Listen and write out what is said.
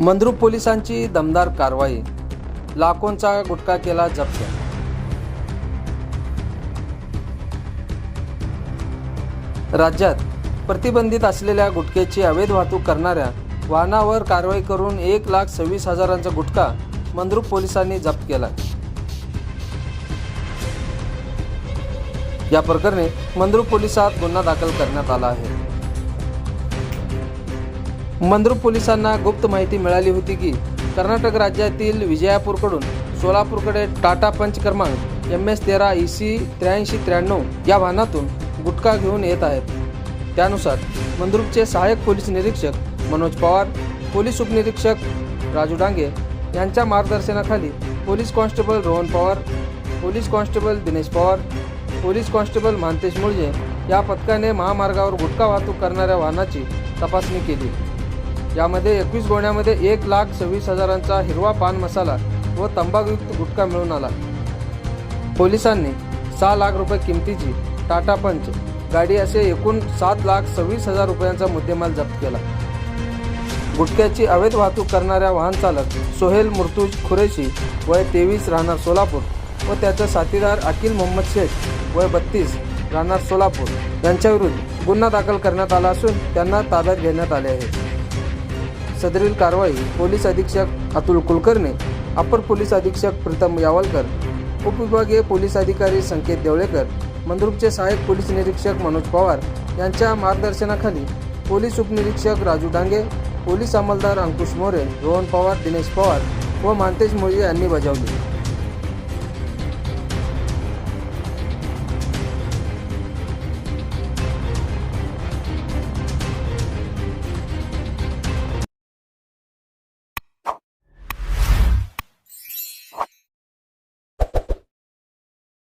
मंद्रुप पोलिसांची दमदार कारवाई. लाखोंचा गुटखा केला जप्त. राज्यात प्रतिबंधित असलेल्या गुटख्याची अवैध वाहतूक करणाऱ्या वाहनावर कारवाई करून एक लाख सव्वीस हजारांचा गुटखा मंद्रुप पोलिसांनी जप्त केला. या प्रकरणी मंद्रुप पोलिसात गुन्हा दाखल करण्यात आला आहे. मंद्रुप पोलिसांना गुप्त माहिती मिळाली होती की कर्नाटक राज्यातील विजयापूरकडून सोलापूरकडे टाटा पंच क्रमांक एम एस तेरा ई सी त्र्याऐंशी त्र्याण्णव या वाहनातून गुटखा घेऊन येत आहेत. त्यानुसार मंद्रुपचे सहाय्यक पोलीस निरीक्षक मनोज पवार पोलीस उपनिरीक्षक राजू डांगे यांच्या मार्गदर्शनाखाली police constable Rohan Pawar police constable Dinesh Pawar police constable Mantesh Mulje या पथकाने महामार्गावर गुटखा वाहतूक करणाऱ्या वाहनाची तपासणी केली. यामध्ये एकवीस गोण्यामध्ये एक लाख सव्वीस हजारांचा हिरवा पान मसाला व तंबाखूयुक्त गुटखा मिळून आला. पोलिसांनी सहा लाख रुपये किमतीची टाटा पंच गाडी असे एकूण सात लाख सव्वीस हजार रुपयांचा मुद्देमाल जप्त केला. गुटख्याची अवैध वाहतूक करणाऱ्या वाहन चालक सोहेल मुर्तुज खुरेशी वय तेवीस राहणार सोलापूर व त्याचा साथीदार अकिल मोहम्मद शेख वय बत्तीस राहणार सोलापूर यांच्याविरुद्ध गुन्हा दाखल करण्यात आला असून त्यांना ताब्यात घेण्यात आले आहे. सदरील कारवाई पोलीस अधीक्षक अतुल कुलकर्णी अपर पोलीस अधीक्षक प्रीतम यावलकर उपविभागीय पोलीस अधिकारी संकेत देवळेकर मंद्रुपचे सहाय्यक पोलीस निरीक्षक मनोज पवार यांच्या मार्गदर्शनाखाली पोलीस उपनिरीक्षक राजू डांगे पोलीस अंमलदार अंकुश मोरे रोहन पवार दिनेश पवार व मानतेश मोळी यांनी बजावली.